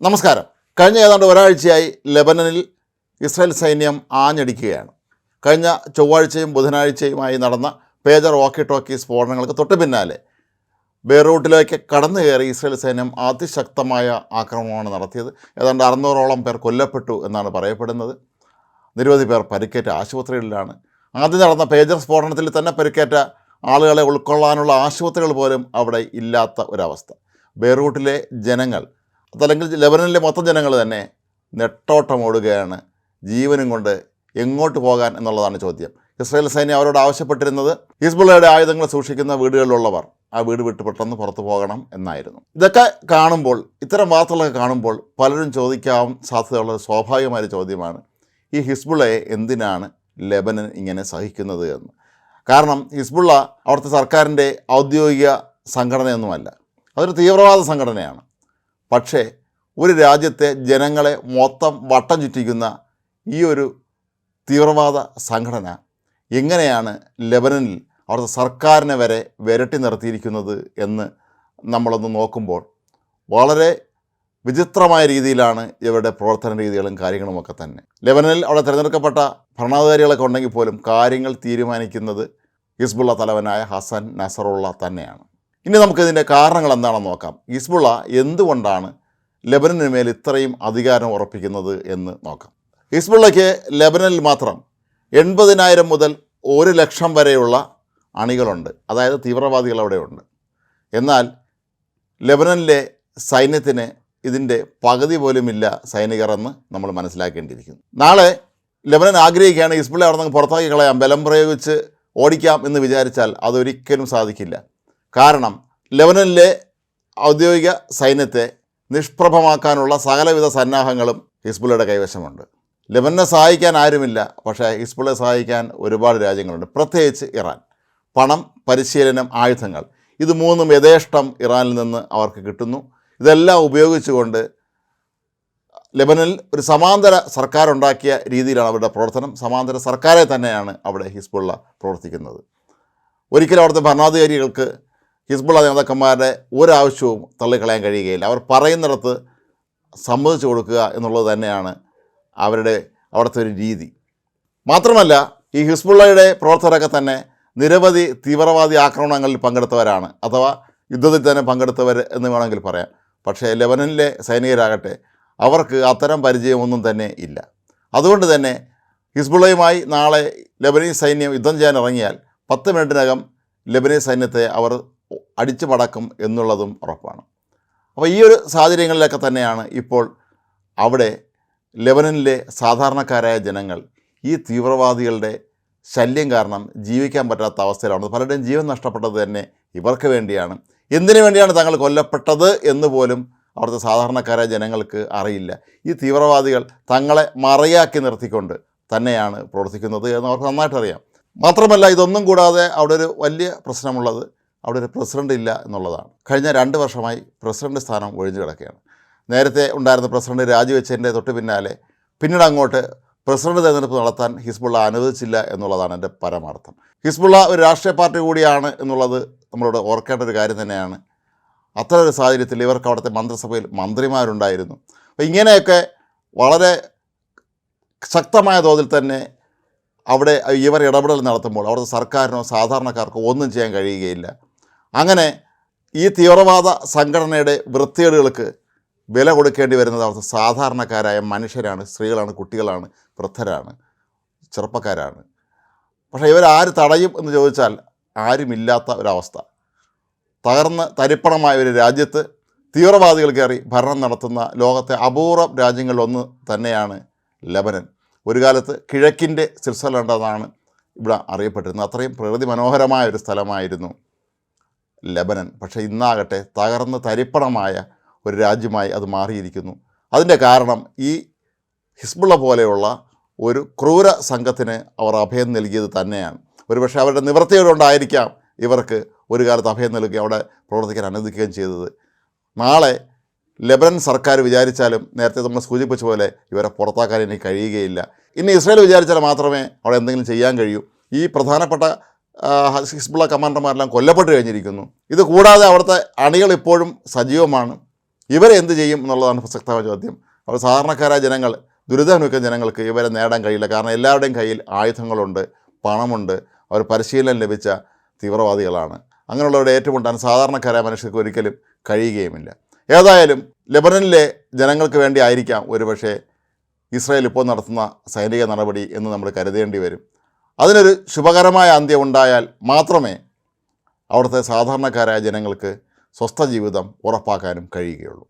നമസ്കാരം. കഴിഞ്ഞ ഏതാണ്ട് ഒരാഴ്ചയായി ലെബനനിൽ ഇസ്രായേൽ സൈന്യം ആഞ്ഞടിക്കുകയാണ്. കഴിഞ്ഞ ചൊവ്വാഴ്ചയും ബുധനാഴ്ചയുമായി നടന്ന പേജർ വാക്കി ടോക്കി സ്ഫോടനങ്ങൾക്ക് തൊട്ട് പിന്നാലെ ബെയ്റൂട്ടിലേക്ക് കടന്നു കയറി ഇസ്രായേൽ സൈന്യം അതിശക്തമായ ആക്രമണമാണ് നടത്തിയത്. ഏതാണ്ട് അറുന്നൂറോളം പേർ കൊല്ലപ്പെട്ടു എന്നാണ് പറയപ്പെടുന്നത്. നിരവധി പേർ പരിക്കേറ്റ ആശുപത്രികളിലാണ്. ആദ്യം നടന്ന പേജർ സ്ഫോടനത്തിൽ തന്നെ പരിക്കേറ്റ ആളുകളെ ഉൾക്കൊള്ളാനുള്ള ആശുപത്രികൾ പോലും അവിടെ ഇല്ലാത്ത ഒരവസ്ഥ. ബെയ്റൂട്ടിലെ ജനങ്ങൾ അതല്ലെങ്കിൽ ലെബനനിലെ മൊത്തം ജനങ്ങൾ തന്നെ നെട്ടോട്ടം ഓടുകയാണ് ജീവനും കൊണ്ട് എങ്ങോട്ട് പോകാൻ എന്നുള്ളതാണ് ചോദ്യം. ഇസ്രായേൽ സൈന്യം അവരോട് ആവശ്യപ്പെട്ടിരുന്നത് ഹിസ്ബുള്ളയുടെ ആയുധങ്ങൾ സൂക്ഷിക്കുന്ന വീടുകളിലുള്ളവർ ആ വീട് വിട്ട് പെട്ടെന്ന് പുറത്തു പോകണം എന്നായിരുന്നു. ഇതൊക്കെ കാണുമ്പോൾ ഇത്തരം വാർത്തകളൊക്കെ കാണുമ്പോൾ പലരും ചോദിക്കാൻ സാധ്യതയുള്ള സ്വാഭാവികമായ ചോദ്യമാണ് ഈ ഹിസ്ബുള്ളയെ എന്തിനാണ് ലെബനൻ ഇങ്ങനെ സഹിക്കുന്നത് എന്ന്? കാരണം ഹിസ്ബുള്ള അവിടുത്തെ സർക്കാരിന്റെ ഔദ്യോഗിക സംഘടനയൊന്നുമല്ല. അതൊരു തീവ്രവാദ സംഘടനയാണ്. പക്ഷേ ഒരു രാജ്യത്തെ ജനങ്ങളെ മൊത്തം വട്ടം ചുറ്റിക്കുന്ന ഈ ഒരു തീവ്രവാദ സംഘടന എങ്ങനെയാണ് ലെബനനിൽ അവിടുത്തെ സർക്കാരിനെ വരെ വിരട്ടി നിർത്തിയിരിക്കുന്നത് എന്ന് നമ്മളൊന്ന് നോക്കുമ്പോൾ വളരെ വിചിത്രമായ രീതിയിലാണ് ഇവരുടെ പ്രവർത്തന രീതികളും കാര്യങ്ങളുമൊക്കെ തന്നെ. ലെബനനിൽ അവിടെ തിരഞ്ഞെടുക്കപ്പെട്ട ഭരണാധികാരികളൊക്കെ ഉണ്ടെങ്കിൽ പോലും കാര്യങ്ങൾ തീരുമാനിക്കുന്നത് ഹിസ്ബുള്ള തലവനായ ഹസൻ നസറുള്ള തന്നെയാണ്. ഇനി നമുക്കിതിന്റെ കാരണങ്ങൾ എന്താണെന്ന് നോക്കാം. ഹിസ്ബുള്ള എന്തുകൊണ്ടാണ് ലബനന് മേൽ ഇത്രയും അധികാരം ഉറപ്പിക്കുന്നത് എന്ന് നോക്കാം. ഹിസ്ബുള്ളയ്ക്ക് ലബനനിൽ മാത്രം എൺപതിനായിരം മുതൽ ഒരു ലക്ഷം വരെയുള്ള അണികളുണ്ട്. അതായത് തീവ്രവാദികൾ അവിടെയുണ്ട്. എന്നാൽ ലബനനിലെ സൈന്യത്തിന് ഇതിന്റെ പകുതി പോലുമില്ല സൈനികർ എന്ന് നമ്മൾ മനസ്സിലാക്കേണ്ടിയിരിക്കുന്നു. നാളെ ലബനൻ ആഗ്രഹിക്കുകയാണ് ഹിസ്ബുള്ള അവിടെ നിന്ന് പുറത്താക്കി കളയാം ബലം പ്രയോഗിച്ച് ഓടിക്കാം എന്ന് വിചാരിച്ചാൽ അതൊരിക്കലും സാധിക്കില്ല. കാരണം ലെബനനിലെ ഔദ്യോഗിക സൈന്യത്തെ നിഷ്പ്രഭമാക്കാനുള്ള സകലവിധ സന്നാഹങ്ങളും ഹിസ്ബുള്ളയുടെ കൈവശമുണ്ട്. ലെബനെ സഹായിക്കാൻ ആരുമില്ല പക്ഷേ ഹിസ്ബുള്ളയെ സഹായിക്കാൻ ഒരുപാട് രാജ്യങ്ങളുണ്ട്. പ്രത്യേകിച്ച് ഇറാൻ. പണം പരിശീലനം ആയുധങ്ങൾ. ഇത് മൂന്നും യഥേഷ്ടം ഇറാനിൽ നിന്ന് അവർക്ക് കിട്ടുന്നു. ഇതെല്ലാം ഉപയോഗിച്ചുകൊണ്ട് ലെബനനിൽ ഒരു സമാന്തര സർക്കാർ ഉണ്ടാക്കിയ രീതിയിലാണ് അവരുടെ പ്രവർത്തനം. സമാന്തര സർക്കാരെ തന്നെയാണ് അവിടെ ഹിസ്ബുള്ള പ്രവർത്തിക്കുന്നത്. ഒരിക്കലും അവിടുത്തെ ഭരണാധികാരികൾക്ക് ഹിസ്ബുള്ള നേതാക്കന്മാരുടെ ഒരാവശ്യവും തള്ളിക്കളയാൻ കഴിയുകയില്ല. അവർ പറയുന്നിടത്ത് സമ്മതിച്ചു കൊടുക്കുക എന്നുള്ളത് തന്നെയാണ് അവരുടെ അവിടുത്തെ ഒരു രീതി. മാത്രമല്ല ഈ ഹിസ്ബുള്ളയുടെ പ്രവർത്തകരൊക്കെ തന്നെ നിരവധി തീവ്രവാദി ആക്രമണങ്ങളിൽ പങ്കെടുത്തവരാണ്. അഥവാ യുദ്ധത്തിൽ തന്നെ പങ്കെടുത്തവർ എന്ന് വേണമെങ്കിൽ പറയാം. പക്ഷേ ലെബനനിലെ സൈനികരാകട്ടെ അവർക്ക് അത്തരം പരിചയമൊന്നും തന്നെ ഇല്ല. അതുകൊണ്ട് തന്നെ ഹിസ്ബുള്ളയുമായി നാളെ ലബനീസ് സൈന്യം യുദ്ധം ചെയ്യാൻ ഇറങ്ങിയാൽ പത്ത് മിനിറ്റിനകം ലബനീസ് സൈന്യത്തെ അവർ അടിച്ചു പടക്കും എന്നുള്ളതും ഉറപ്പാണ്. അപ്പോൾ ഈ ഒരു സാഹചര്യങ്ങളിലൊക്കെ തന്നെയാണ് ഇപ്പോൾ അവിടെ ലെബനനിലെ സാധാരണക്കാരായ ജനങ്ങൾ ഈ തീവ്രവാദികളുടെ ശല്യം കാരണം ജീവിക്കാൻ പറ്റാത്ത അവസ്ഥയിലാണ്. പലരുടെയും ജീവൻ നഷ്ടപ്പെട്ടത് തന്നെ ഇവർക്ക് വേണ്ടിയാണ്. എന്തിനു വേണ്ടിയാണ് തങ്ങൾ കൊല്ലപ്പെട്ടത് എന്ന് പോലും അവിടുത്തെ സാധാരണക്കാരായ ജനങ്ങൾക്ക് അറിയില്ല. ഈ തീവ്രവാദികൾ തങ്ങളെ മറയാക്കി നിർത്തിക്കൊണ്ട് തന്നെയാണ് പ്രവർത്തിക്കുന്നത് എന്ന് അവർക്ക് നന്നായിട്ടറിയാം. മാത്രമല്ല ഇതൊന്നും കൂടാതെ അവിടെ ഒരു വലിയ പ്രശ്നമുള്ളത് അവിടെ ഒരു പ്രസിഡന്റ് ഇല്ല എന്നുള്ളതാണ്. കഴിഞ്ഞ രണ്ട് വർഷമായി പ്രസിഡന്റ് സ്ഥാനം ഒഴിഞ്ഞു കിടക്കുകയാണ്. നേരത്തെ ഉണ്ടായിരുന്ന പ്രസിഡന്റ് രാജിവെച്ചതിന്റെ തൊട്ട് പിന്നാലെ പിന്നീട് അങ്ങോട്ട് പ്രസിഡന്റ് തെരഞ്ഞെടുപ്പ് നടത്താൻ ഹിസ്ബുള്ള അനുവദിച്ചില്ല എന്നുള്ളതാണ് എന്റെ പരമാർത്ഥം. ഹിസ്ബുള്ള ഒരു രാഷ്ട്രീയ പാർട്ടി കൂടിയാണ് എന്നുള്ളത് നമ്മളോട് ഓർക്കേണ്ട ഒരു കാര്യം തന്നെയാണ്. അത്തരം ഒരു സാഹചര്യത്തിൽ ഇവർക്ക് അവിടുത്തെ മന്ത്രിസഭയിൽ മന്ത്രിമാരുണ്ടായിരുന്നു. അപ്പോൾ ഇങ്ങനെയൊക്കെ വളരെ ശക്തമായ തോതിൽ തന്നെ അവിടെ ഇവർ ഇടപെടൽ നടത്തുമ്പോൾ അവിടുത്തെ സർക്കാരിനോ സാധാരണക്കാർക്കോ ഒന്നും ചെയ്യാൻ കഴിയുകയില്ല. അങ്ങനെ ഈ തീവ്രവാദ സംഘടനയുടെ വൃത്തികേടുകൾക്ക് വില കൊടുക്കേണ്ടി വരുന്നത് അവിടുത്തെ സാധാരണക്കാരായ മനുഷ്യരാണ് സ്ത്രീകളാണ് കുട്ടികളാണ് വൃദ്ധരാണ് ചെറുപ്പക്കാരാണ്. പക്ഷേ ഇവരാര് തടയും എന്ന് ചോദിച്ചാൽ ആരുമില്ലാത്ത ഒരവസ്ഥ. തകർന്ന് തരിപ്പണമായ ഒരു രാജ്യത്ത് തീവ്രവാദികൾ കയറി ഭരണം നടത്തുന്ന ലോകത്തെ അപൂർവം രാജ്യങ്ങളിലൊന്ന് തന്നെയാണ് ലബനൻ. ഒരു കാലത്ത് കിഴക്കിന്റെ സ്വിറ്റ്സർലൻഡ് എന്നാണ് ഇവിടെ അറിയപ്പെട്ടിരുന്നത്. അത്രയും പ്രകൃതി മനോഹരമായ ഒരു സ്ഥലമായിരുന്നു ലബനൻ. പക്ഷേ ഇന്നാകട്ടെ തകർന്ന് തരിപ്പണമായ ഒരു രാജ്യമായി അത് മാറിയിരിക്കുന്നു. അതിന്റെ കാരണം ഈ ഹിസ്ബുള്ള പോലെയുള്ള ഒരു ക്രൂര സംഘത്തിന് അവർ അഭയം നൽകിയത് തന്നെയാണ്. ഒരുപക്ഷെ അവരുടെ നിവൃത്തിയോടുണ്ടായിരിക്കാം ഇവർക്ക് ഒരു കാലത്ത് അഭയം നൽകി അവിടെ പ്രവർത്തിക്കാൻ അനുവദിക്കുകയും ചെയ്തത്. നാളെ ലെബനൻ സർക്കാർ വിചാരിച്ചാലും നേരത്തെ നമ്മൾ സൂചിപ്പിച്ച പോലെ ഇവരെ പുറത്താക്കാൻ ഇനി കഴിയുകയില്ല. ഇനി ഇസ്രായേൽ വിചാരിച്ചാൽ മാത്രമേ അവിടെ എന്തെങ്കിലും ചെയ്യാൻ കഴിയൂ. ഈ പ്രധാനപ്പെട്ട ഹിസ്ബുള്ള കമാൻഡർമാരെല്ലാം കൊല്ലപ്പെട്ട് കഴിഞ്ഞിരിക്കുന്നു. ഇത് കൂടാതെ അവിടുത്തെ അണികൾ ഇപ്പോഴും സജീവമാണ്. ഇവരെ എന്ത് ചെയ്യും എന്നുള്ളതാണ് പ്രസക്തമായ ചോദ്യം. അവർ സാധാരണക്കാരായ ജനങ്ങൾ ദുരിതമനുഭവിക്കുന്ന ജനങ്ങൾക്ക് ഇവരെ നേടാൻ കഴിയില്ല. കാരണം എല്ലാവരുടെയും കയ്യിൽ ആയുധങ്ങളുണ്ട് പണമുണ്ട്. അവർ പരിശീലനം ലഭിച്ച തീവ്രവാദികളാണ്. അങ്ങനെയുള്ളവരുടെ ഏറ്റുമുട്ടാൻ സാധാരണക്കാരായ മനുഷ്യർക്ക് ഒരിക്കലും കഴിയുകയുമില്ല. ഏതായാലും ലെബനനിലെ ജനങ്ങൾക്ക് വേണ്ടി ആയിരിക്കാം ഒരുപക്ഷേ ഇസ്രായേൽ ഇപ്പോൾ നടത്തുന്ന സൈനിക നടപടി എന്ന് നമ്മൾ കരുതേണ്ടി വരും. അതിനൊരു ശുഭകരമായ അന്ത്യം ഉണ്ടായാൽ മാത്രമേ അവിടുത്തെ സാധാരണക്കാരായ ജനങ്ങൾക്ക് സ്വസ്ഥ ജീവിതം ഉറപ്പാക്കാനും കഴിയുകയുള്ളൂ.